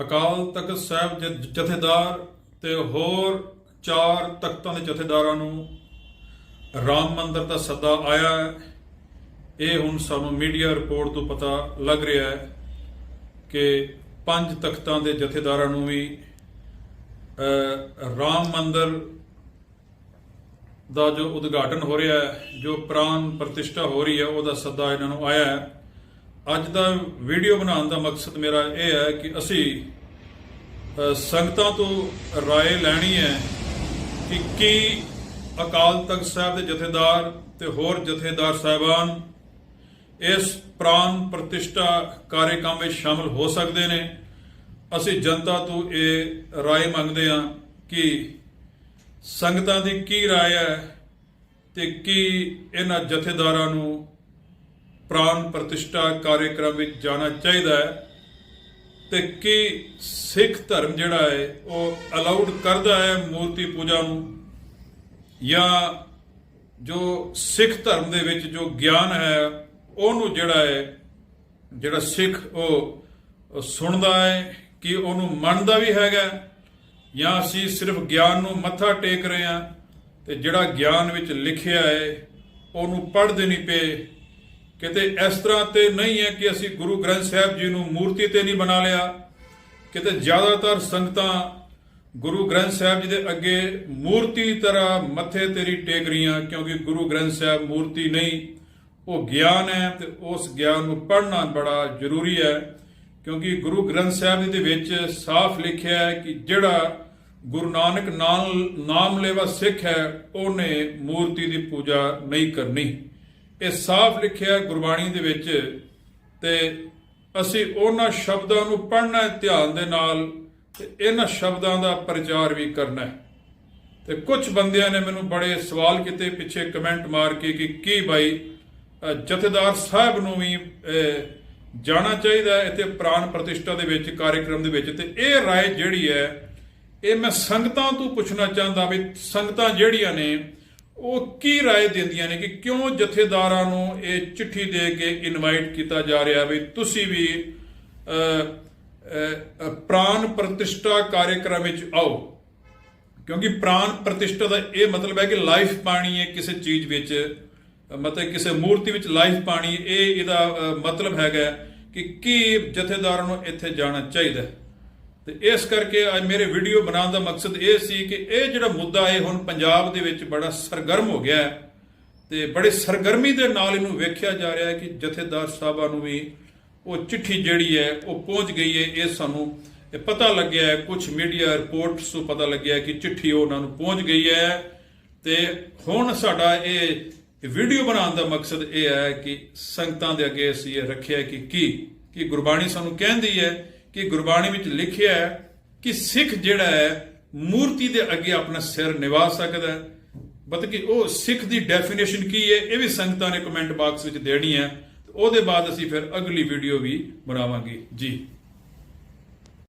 ਅਕਾਲ ਤਖਤ ਸਾਹਿਬ ਜ- ਜਥੇਦਾਰ ਤੇ ਹੋਰ ਚਾਰ ਤਖਤਾਂ ਦੇ ਜਥੇਦਾਰਾਂ ਨੂੰ ਰਾਮ ਮੰਦਰ ਦਾ ਸੱਦਾ ਆਇਆ ਹੈ। ਇਹ ਹੁਣ ਸਾਨੂੰ ਮੀਡੀਆ ਰਿਪੋਰਟ ਤੋਂ ਪਤਾ ਲੱਗ ਰਿਹਾ ਹੈ ਕਿ ਪੰਜ ਤਖਤਾਂ ਦੇ ਜਥੇਦਾਰਾਂ ਨੂੰ ਵੀ ਰਾਮ ਮੰਦਰ ਦਾ ਜੋ ਉਦਘਾਟਨ ਹੋ ਰਿਹਾ ਹੈ, ਜੋ ਪ੍ਰਾਨ ਪ੍ਰਤਿਸ਼ਠਾ ਹੋ ਰਹੀ ਹੈ, ਉਹਦਾ ਸੱਦਾ ਇਹਨਾਂ ਨੂੰ ਆਇਆ ਹੈ। ਅੱਜ ਦਾ ਵੀਡੀਓ ਬਣਾਉਣ ਦਾ ਮਕਸਦ ਮੇਰਾ ਇਹ ਹੈ ਕਿ ਅਸੀਂ ਅ, ਸੰਗਤਾਂ ਤੋਂ رائے ਲੈਣੀ ਹੈ ਕਿ ਕੀ ਅਕਾਲ ਤਖਤ ਸਾਹਿਬ ਦੇ ਜਥੇਦਾਰ ਤੇ ਹੋਰ ਜਥੇਦਾਰ ਸਾਹਿਬਾਨ ਇਸ ਪ੍ਰਾਨ ਪ੍ਰਤਿਸ਼ਠਾ ਕਾਰਜਕ੍ਰਮ ਵਿੱਚ ਸ਼ਾਮਲ ਹੋ ਸਕਦੇ ਨੇ ਅਸੀਂ ਜਨਤਾ ਤੋਂ ਇਹ رائے ਮੰਗਦੇ ਹਾਂ ਕਿ ਸੰਗਤਾਂ ਦੀ ਕੀ رائے ਹੈ ਤੇ ਕੀ ਇਹਨਾਂ ਜਥੇਦਾਰਾਂ ਨੂੰ ਪ੍ਰਾਨ ਪ੍ਰਤਿਸ਼ਠਾ ਕਾਰਜਕ੍ਰਮ ਵਿੱਚ ਜਾਣਾ ਚਾਹੀਦਾ ਹੈ ਤੇ ਕੀ ਸਿੱਖ ਧਰਮ ਜਿਹੜਾ ਹੈ ਉਹ ਅਲਾਉਡ ਕਰਦਾ ਹੈ ਮੂਰਤੀ ਪੂਜਾ ਨੂੰ? ਜਾਂ ਜੋ ਸਿੱਖ ਧਰਮ ਦੇ ਵਿੱਚ ਜੋ ਗਿਆਨ ਹੈ, ਉਹਨੂੰ ਜਿਹੜਾ ਹੈ, ਜਿਹੜਾ ਸਿੱਖ ਉਹ ਸੁਣਦਾ ਹੈ ਕਿ ਉਹਨੂੰ ਮੰਨਦਾ ਵੀ ਹੈਗਾ ਜਾਂ ਅਸੀਂ ਸਿਰਫ ਗਿਆਨ ਨੂੰ ਮੱਥਾ ਟੇਕ ਰਹੇ ਹਾਂ ਤੇ ਜਿਹੜਾ ਗਿਆਨ ਵਿੱਚ ਲਿਖਿਆ ਹੈ, ਉਹਨੂੰ ਪੜ੍ਹਦੇ ਨਹੀਂ ਪਏ ਕਿਤੇ ਇਸ ਤਰ੍ਹਾਂ ਤੇ ਨਹੀਂ ਹੈ ਕਿ ਅਸੀਂ ਗੁਰੂ ਗ੍ਰੰਥ ਸਾਹਿਬ ਜੀ ਨੂੰ ਮੂਰਤੀ ਤੇ ਨਹੀਂ ਬਣਾ ਲਿਆ ਕਿਤੇ ਜ਼ਿਆਦਾਤਰ ਸੰਗਤਾਂ ਗੁਰੂ ਗ੍ਰੰਥ ਸਾਹਿਬ ਜੀ ਦੇ ਅੱਗੇ ਮੂਰਤੀ ਤਰ੍ਹਾਂ ਮੱਥੇ ਤੇਰੀ ਟੇਕ ਰਹੀਆਂ, ਕਿਉਂਕਿ ਗੁਰੂ ਗ੍ਰੰਥ ਸਾਹਿਬ ਮੂਰਤੀ ਨਹੀਂ, ਉਹ ਗਿਆਨ ਹੈ ਤੇ ਉਸ ਗਿਆਨ ਨੂੰ ਪੜ੍ਹਨਾ ਬੜਾ ਜ਼ਰੂਰੀ ਹੈ, ਕਿਉਂਕਿ ਗੁਰੂ ਗ੍ਰੰਥ ਸਾਹਿਬ ਜੀ ਦੇ ਵਿੱਚ ਸਾਫ਼ ਲਿਖਿਆ ਹੈ ਕਿ ਜਿਹੜਾ ਗੁਰੂ ਨਾਨਕ ਨਾਮ ਨਾਮ ਲੈਵਾ ਸਿੱਖ ਹੈ, ਉਹਨੇ ਮੂਰਤੀ ਦੀ ਪੂਜਾ ਨਹੀਂ ਕਰਨੀ। ਇਹ ਸਾਫ਼ ਲਿਖਿਆ ਹੈ ਗੁਰਬਾਣੀ ਦੇ ਵਿੱਚ ਤੇ ਅਸੀਂ ਉਹਨਾਂ ਸ਼ਬਦਾਂ ਨੂੰ ਪੜ੍ਹਨਾ ਹੈ ਧਿਆਨ ਦੇ ਨਾਲ ਤੇ ਇਹਨਾਂ ਸ਼ਬਦਾਂ ਦਾ ਪ੍ਰਚਾਰ ਵੀ ਕਰਨਾ ਹੈ ਤੇ ਕੁਝ ਬੰਦਿਆਂ ਨੇ ਮੈਨੂੰ ਬੜੇ ਸਵਾਲ ਕੀਤੇ ਪਿੱਛੇ ਕਮੈਂਟ ਮਾਰ ਕੇ ਕਿ ਕੀ ਭਾਈ ਅ, ਜਥੇਦਾਰ ਸਾਹਿਬ ਨੂੰ ਵੀ ਅ, ਜਾਣਾ ਚਾਹੀਦਾ ਹੈ ਇੱਥੇ ਪ੍ਰਾਨ ਪ੍ਰਤਿਸ਼ਠਾ ਦੇ ਵਿੱਚ ਕਾਰਜਕ੍ਰਮ ਦੇ ਵਿੱਚ ਤੇ ਇਹ رائے ਜਿਹੜੀ ਹੈ ਇਹ ਮੈਂ ਸੰਗਤਾਂ ਤੋਂ ਪੁੱਛਣਾ ਚਾਹੁੰਦਾ ਵੀ ਸੰਗਤਾਂ ਜਿਹੜੀਆਂ ਨੇ ਉਹ ਕੀ رائے ਦਿੰਦੀਆਂ ਨੇ ਕਿ ਕਿਉਂ ਜਥੇਦਾਰਾਂ ਨੂੰ ਇਹ ਚਿੱਠੀ ਦੇ ਕੇ ਇਨਵਾਈਟ ਕੀਤਾ ਜਾ ਰਿਹਾ ਵੀ ਤੁਸੀਂ ਵੀ ਅ, ਅ, ਅ, ਪ੍ਰਾਨ ਪ੍ਰਤਿਸ਼ਠਾ ਕਾਰਜਕ੍ਰਮ ਵਿੱਚ ਆਓ ਕਿਉਂਕਿ ਪ੍ਰਾਨ ਪ੍ਰਤਿਸ਼ਠਾ ਦਾ ਇਹ ਮਤਲਬ ਹੈ ਕਿ ਲਾਈਫ ਪਾਣੀ ਹੈ ਕਿਸੇ ਚੀਜ਼ ਵਿੱਚ ਅ, ਮਤਲਬ ਕਿਸੇ ਮੂਰਤੀ ਵਿੱਚ ਲਾਈਫ ਪਾਣੀ ਇਹ ਇਹਦਾ ਅ, ਮਤਲਬ ਹੈਗਾ ਕਿ ਕੀ ਜਥੇਦਾਰਾਂ ਨੂੰ ਇੱਥੇ ਜਾਣਾ ਚਾਹੀਦਾ ਹੈ। ਤੇ ਇਸ ਕਰਕੇ ਅੱਜ ਮੇਰੇ ਵੀਡੀਓ ਬਣਾਉਣ ਦਾ ਮਕਸਦ ਇਹ ਸੀ ਕਿ ਇਹ ਜਿਹੜਾ ਮੁੱਦਾ ਹੈ ਹੁਣ ਪੰਜਾਬ ਦੇ ਵਿੱਚ ਬੜਾ ਸਰਗਰਮ ਹੋ ਗਿਆ ਹੈ ਤੇ ਬੜੇ ਸਰਗਰਮੀ ਦੇ ਨਾਲ ਇਹਨੂੰ ਵੇਖਿਆ ਜਾ ਰਿਹਾ ਹੈ ਕਿ ਜਥੇਦਾਰ ਸਾਹਿਬਾਂ ਨੂੰ ਵੀ ਉਹ ਚਿੱਠੀ ਜਿਹੜੀ ਹੈ ਉਹ ਪਹੁੰਚ ਗਈ ਹੈ, ਇਹ ਸਾਨੂੰ ਇਹ ਪਤਾ ਲੱਗਿਆ ਹੈ ਕੁਝ ਮੀਡੀਆ ਰਿਪੋਰਟਸ ਤੋਂ ਪਤਾ ਲੱਗਿਆ ਕਿ ਚਿੱਠੀ ਉਹਨਾਂ ਨੂੰ ਪਹੁੰਚ ਗਈ ਹੈ ਤੇ ਹੁਣ ਸਾਡਾ ਇਹ ਵੀਡੀਓ ਬਣਾਉਣ ਦਾ ਮਕਸਦ ਇਹ ਹੈ ਕਿ ਸੰਗਤਾਂ ਦੇ ਅੱਗੇ ਅਸੀਂ ਇਹ ਰੱਖਿਆ ਕਿ ਕੀ ਕਿ ਗੁਰਬਾਣੀ ਸਾਨੂੰ ਕਹਿੰਦੀ ਹੈ ਕਿ ਗੁਰਬਾਣੀ ਵਿੱਚ ਲਿਖਿਆ ਹੈ ਕਿ ਸਿੱਖ ਜਿਹੜਾ ਹੈ, ਮੂਰਤੀ ਦੇ ਅੱਗੇ ਆਪਣਾ ਸਿਰ ਨਿਵਾ ਸਕਦਾ ਹੈ। ਮਤਲਬ ਕਿ ਉਹ ਸਿੱਖ ਦੀ ਡੈਫੀਨੇਸ਼ਨ ਕੀ ਹੈ, ਇਹ ਵੀ ਸੰਗਤਾਂ ਨੇ ਕਮੈਂਟ ਬਾਕਸ ਵਿੱਚ ਦੇਣੀ ਹੈ। ਉਹਦੇ ਬਾਅਦ ਅਸੀਂ ਫਿਰ ਅਗਲੀ ਵੀਡੀਓ ਵੀ ਬਣਾਵਾਂਗੇ। ਜੀ।